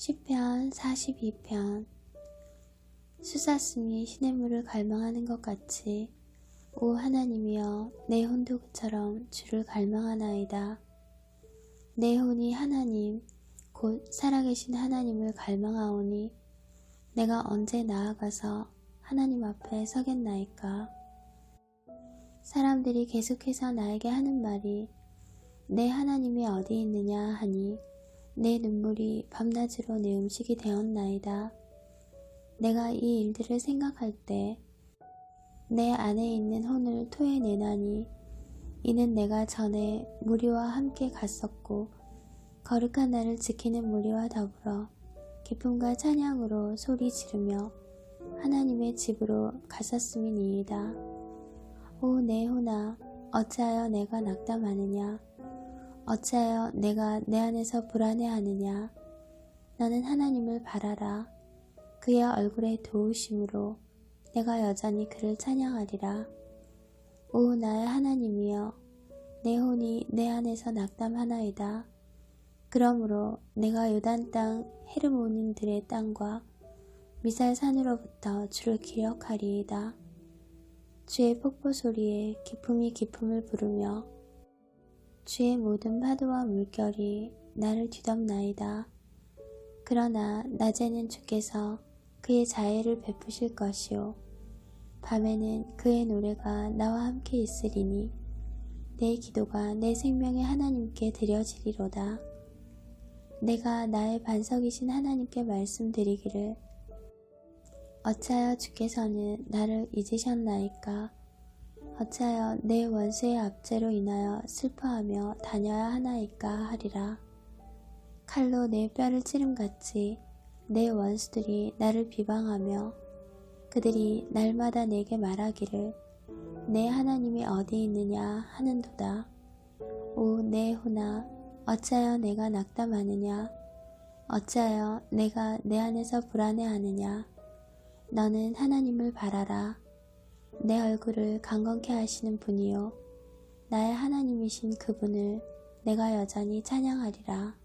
시편 42편 수사슴이 시냇물을 갈망하는 것 같이 오 하나님이여 내 혼도 그처럼 주를 갈망하나이다. 내 혼이 하나님 곧 살아계신 하나님을 갈망하오니 내가 언제 나아가서 하나님 앞에 서겠나이까. 사람들이 계속해서 나에게 하는 말이 내 하나님이 어디 있느냐 하니 내 눈물이 밤낮으로 내 음식이 되었나이다. 내가 이 일들을 생각할 때 내 안에 있는 혼을 토해내나니 이는 내가 전에 무리와 함께 갔었고 거룩한 나를 지키는 무리와 더불어 기쁨과 찬양으로 소리 지르며 하나님의 집으로 갔었음이니이다. 오 내 혼아 어찌하여 내가 낙담하느냐 어찌하여 내가 내 안에서 불안해하느냐? 너는 하나님을 바라라. 그의 얼굴의 도우심으로 내가 여전히 그를 찬양하리라. 오 나의 하나님이여 내 혼이 내 안에서 낙담하나이다. 그러므로 내가 요단 땅 헤르모닌들의 땅과 미살 산으로부터 주를 기억하리이다. 주의 폭포 소리에 기품이 기품을 부르며 주의 모든 파도와 물결이 나를 뒤덮나이다. 그러나 낮에는 주께서 그의 자애를 베푸실 것이요. 밤에는 그의 노래가 나와 함께 있으리니 내 기도가 내 생명의 하나님께 드려지리로다. 내가 나의 반석이신 하나님께 말씀드리기를 어찌하여 주께서는 나를 잊으셨나이까? 어찌하여 내 원수의 압제로 인하여 슬퍼하며 다녀야 하나이까 하리라. 칼로 내 뼈를 찌름같이 내 원수들이 나를 비방하며 그들이 날마다 내게 말하기를 내 하나님이 어디 있느냐 하는도다. 오 내 혼아 어찌하여 내가 낙담하느냐 어찌하여 내가 내 안에서 불안해하느냐 너는 하나님을 바라라. 내 얼굴을 강건케 하시는 분이요. 나의 하나님이신 그분을 내가 여전히 찬양하리라.